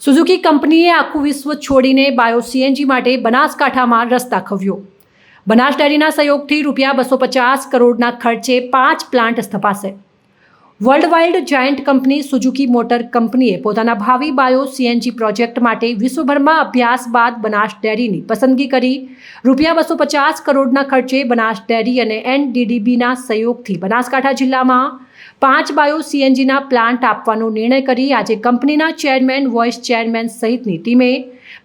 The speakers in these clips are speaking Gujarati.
સુઝુકી કંપનીએ આખું વિશ્વ છોડીને બાયો સીએનજી માટે બનાસકાંઠામાં રસ દાખવ્યો. બનાસ ડેરીના સહયોગથી રૂપિયા બસો પચાસ કરોડના ખર્ચે પાંચ plant સ્થપાશે. Worldwide giant company Suzuki motor કંપનીએ પોતાના ભાવિ બાયો સીએનજી પ્રોજેક્ટ માટે વિશ્વભરમાં અભ્યાસ બાદ બનાસ ડેરીની પસંદગી કરી. રૂપિયા બસો પચાસ કરોડના ખર્ચે બનાસ ડેરી અને એનડીડીબીના સહયોગથી બનાસકાંઠા જિલ્લામાં પાંચ બાયો સીએનજીના પ્લાન્ટ આપવાનો નિર્ણય કરી આજે કંપનીના ચેરમેન, વોઇસ ચેરમેન સહિતની ટીમે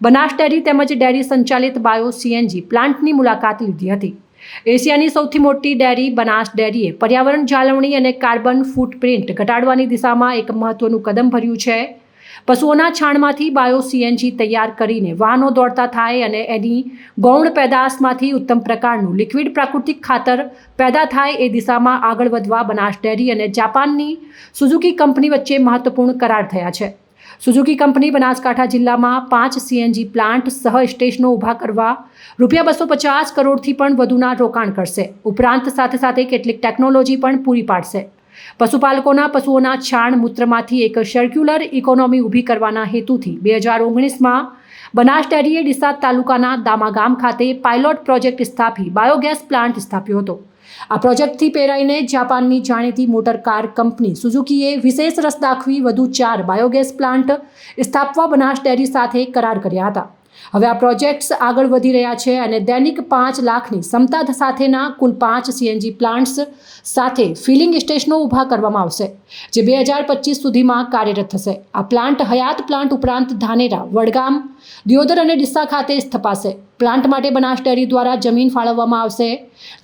બનાસ ડેરી તેમજ ડેરી સંચાલિત બાયો સીએનજી પ્લાન્ટની મુલાકાત લીધી હતી. એશિયાની સૌથી મોટી ડેરી બનાસ ડેરીએ પર્યાવરણ જાળવણી અને કાર્બન ફૂટપ્રિન્ટ ઘટાડવાની દિશામાં એક મહત્વનું કદમ ભર્યું છે. પશુઓના છાણમાંથી બાયો સીએનજી તૈયાર કરીને વાહનો દોડતા થાય અને એની ગૌણ પેદાશમાંથી ઉત્તમ પ્રકારનું લિક્વિડ પ્રાકૃતિક ખાતર પેદા થાય એ દિશામાં આગળ વધવા બનાસ ડેરી અને જાપાનની સુઝુકી કંપની વચ્ચે મહત્વપૂર્ણ કરાર થયા છે. સુઝુકી કંપની બનાસકાંઠા જિલ્લામાં પાંચ સીએનજી પ્લાન્ટ સહ સ્ટેશનો ઊભા કરવા રૂપિયા બસો પચાસ કરોડથી પણ વધુના રોકાણ કરશે. ઉપરાંત સાથે સાથે કેટલીક ટેકનોલોજી પણ પૂરી પાડશે. પશુપાલકોના પશુઓના છાણ મૂત્રમાંથી એક સર્ક્યુલર ઇકોનોમી ઊભી કરવાના હેતુથી બે હજાર ઓગણીસમાં બનાસ ડેરીએ ડીસા તાલુકાના દામા ગામ ખાતે પાયલોટ પ્રોજેક્ટ સ્થાપી બાયોગેસ પ્લાન્ટ સ્થાપ્યો હતો. આ પ્રોજેક્ટથી પેરાઈને જાપાનની જાણીતી મોટર કાર કંપની સુઝુકીએ વિશેષ રસ દાખવી વધુ ચાર બાયોગેસ પ્લાન્ટ સ્થાપવા બનાસ ડેરી સાથે કરાર કર્યા હતા. હવે આ પ્રોજેક્ટ્સ આગળ વધી રહ્યા છે અને દૈનિક પાંચ લાખની ક્ષમતા સાથેના કુલ પાંચ સીએનજી પ્લાન્ટ્સ સાથે ફિલિંગ સ્ટેશનો ઊભા કરવામાં આવશે, જે બે હજાર પચીસ સુધીમાં કાર્યરત થશે. આ પ્લાન્ટ હયાત પ્લાન્ટ ઉપરાંત ધાનેરા, વડગામ, દિયોદર અને ડીસા ખાતે સ્થપાશે. પ્લાન્ટ માટે બનાસ ડેરી દ્વારા જમીન ફાળવવામાં આવશે.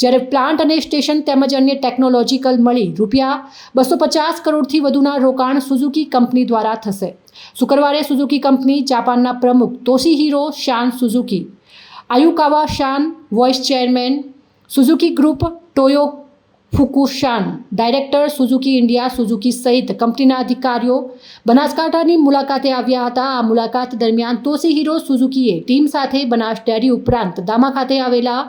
જ્યારે પ્લાન્ટ અને સ્ટેશન તેમજ અન્ય ટેકનોલોજીકલ મળી રૂપિયા બસો પચાસ કરોડથી વધુના રોકાણ સુઝુકી કંપની દ્વારા થશે. શુક્રવારે સુઝુકી કંપની જાપાનના પ્રમુખ તોશીહિરો શાન સુઝુકી, આયુકાવા શાન, vice chairman, Suzuki group Toyo ફુકુશાન director Suzuki India, Suzuki સહિત કંપનીના અધિકારીઓ બનાસકાંઠાની મુલાકાતે આવ્યા હતા. આ મુલાકાત દરમિયાન તોસી હીરો સુઝુકીએ ટીમ સાથે બનાસ ડેરી ઉપરાંત દામા ખાતે આવેલા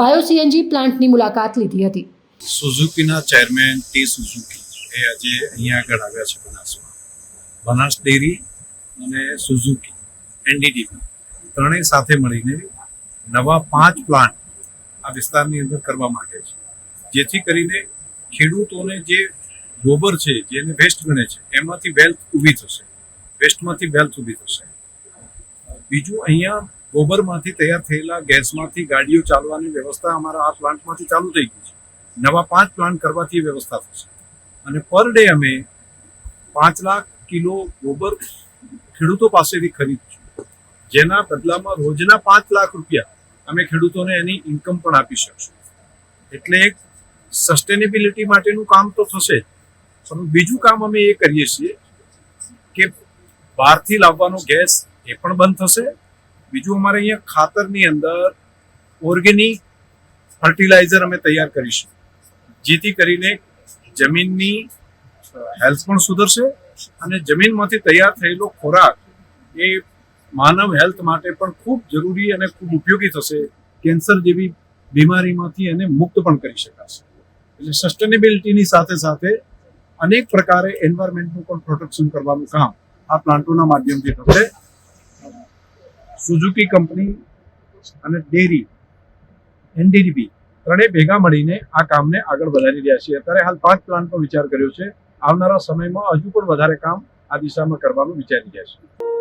બાયો સીએનજી પ્લાન્ટની મુલાકાત લીધી હતી. સુઝુકીના ચેરમેન ટી સુઝુકી એ આજે અહીંયા આગળ આવ્યા છે બનાસમાં. બનાસ ડેરી અને સુઝુકી એનડીડી ત્રણેય સાથે મળીને નવા પાંચ પ્લાન્ટ આ વિસ્તારની અંદર કરવા માંગે છે. જેથી કરીને ખેડૂતોને જે ગોબર છે, જેને વેસ્ટ ગણે છે, એમાંથી વેલ્થ ઊભી થશે. વેસ્ટમાંથી વેલ્થ ઊભી થશે. બીજું અહીંયા ગોબરમાંથી તૈયાર થયેલા ગેસમાંથી ગાડીઓ ચાલવાની વ્યવસ્થા અમારા આ પ્લાન્ટમાંથી ચાલુ થઈ ગઈ છે. નવા પાંચ પ્લાન્ટ કરવાથી વ્યવસ્થા થશે. અને પર ડે અમે પાંચ લાખ કિલો ગોબર ખેડૂતો પાસેથી ખરીદશું. જેના બદલામાં રોજના પાંચ લાખ રૂપિયા અમે ખેડૂતોને એની ઇન્કમ પણ આપી શકશું. એટલે એક સસ્ટેનેબિલિટી માટેનું કામ તો થશે. પણ બીજું કામ અમે એ કરીએ છીએ કે બહારથી લાવવાનો ગેસ એ પણ બંધ થશે. બીજું અમારે અહીંયા ખાતરની અંદર ઓર્ગેનિક ફર્ટિલાઇઝર અમે તૈયાર કરીશું. જેથી કરીને જમીનની હેલ્થ પણ સુધરશે અને જમીનમાંથી તૈયાર થયેલો ખોરાક એ માનવ હેલ્થ માટે પણ ખૂબ જરૂરી અને ખૂબ ઉપયોગી થશે. કેન્સર જેવી બીમારીમાંથી એને મુક્ત પણ કરી શકાશે. એટલે સસ્ટેનેબિલિટીની સાથે સાથે અનેક પ્રકારે એન્વાયરમેન્ટનું પણ પ્રોટેક્શન કરવાનું કામ આ પ્લાન્ટોના માધ્યમથી થશે. સુઝુકી કંપની અને ડેરી એનડીડીબી ત્રણેય ભેગા મળીને આ કામને આગળ વધારી રહ્યા છીએ. અત્યારે હાલ પાંચ પ્લાન્ટનો વિચાર કર્યો છે. આવનારા સમયમાં હજુ પણ વધારે કામ આ દિશામાં કરવાનું વિચારી રહ્યા છીએ.